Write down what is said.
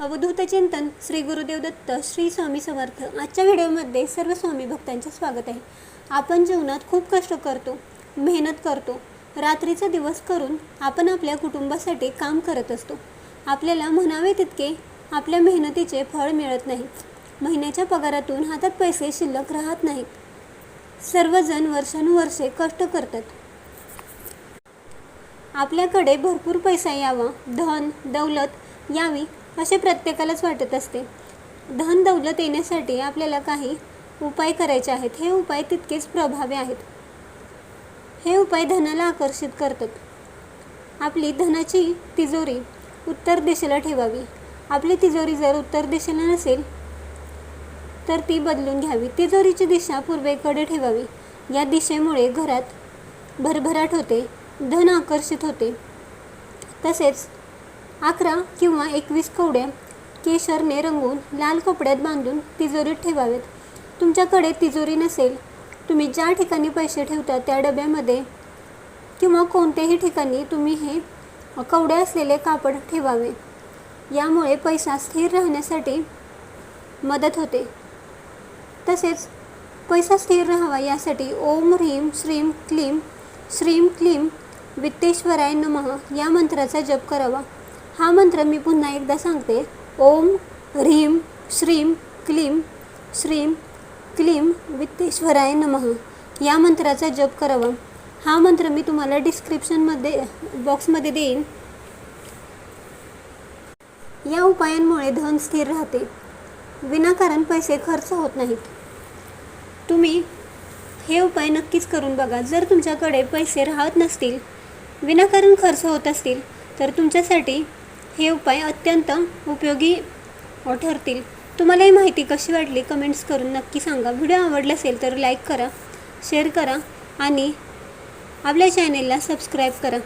अवधूत चिंतन श्री गुरुदेव दत्त श्री स्वामी समर्थ. आजच्या व्हिडिओमध्ये सर्व स्वामी भक्तांचे स्वागत आहे. आपण जीवनात खूप कष्ट करतो मेहनत करतो रात्रीचा दिवस करून आपण आपल्या कुटुंबासाठी काम करत असतो. आपल्याला म्हणावे तितके आपल्या मेहनतीचे फळ मिळत नाही. महिन्याच्या पगारातून हातात पैसे शिल्लक राहत नाहीत. सर्वजण वर्षानुवर्षे कष्ट करतात. आपल्याकडे भरपूर पैसा यावा धन दौलत यावी असे प्रत्येकालाच वाटत असते. धन दौलत येण्यासाठी आपल्याला काही उपाय करायचे आहेत. हे उपाय तितकेच प्रभावी आहेत. हे उपाय धनाला आकर्षित करतात. आपली धनाची तिजोरी उत्तर दिशेला ठेवावी. आपली तिजोरी जर उत्तर दिशेला नसेल तर ती बदलून घ्यावी. तिजोरीची दिशा पूर्वेकडे ठेवावी. या दिशेमुळे घरात भरभराट होते धन आकर्षित होते. तसेच अकरा किंवा एकवीस कवड्या केशरने रंगवून लाल कपड्यात बांधून तिजोरीत ठेवावेत. तुमच्याकडे तिजोरी नसेल तुम्ही ज्या ठिकाणी पैसे ठेवता त्या डब्यामध्ये किंवा कोणत्याही ठिकाणी तुम्ही हे कवड्या असलेले कापड ठेवावे. यामुळे पैसा स्थिर राहण्यासाठी मदत होते. तसेच पैसा स्थिर राहावा यासाठी ओम ह्रीम श्रीम क्लीम श्रीम क्लीम वित्तेश्वराय नमः या मंत्राचा जप करावा. हा मंत्र मी पुन्हा एकदा सांगते. ओम ह्रीम श्रीम क्लीम श्रीम क्लीम वित्तेश्वराय नमः. या मंत्राचा जप करावा. हा मंत्र मी तुम्हाला डिस्क्रिप्शनमध्ये बॉक्समध्ये देईन. या उपायांमुळे धन स्थिर राहते. विनाकारण पैसे खर्च होत नाहीत. तुम्ही हे उपाय नक्कीच करून बघा. जर तुमच्याकडे पैसे राहत नसतील विनाकारण खर्च होत असतील तर तुमच्यासाठी हे उपाय अत्यंत उपयोगी ठरतील. तुम्हाला ही माहिती कशी वाटली कमेंट्स करून नक्की सांगा. व्हिडिओ आवडला असेल तर लाईक करा शेअर करा आणि आपल्या चॅनेलला सबस्क्राईब करा.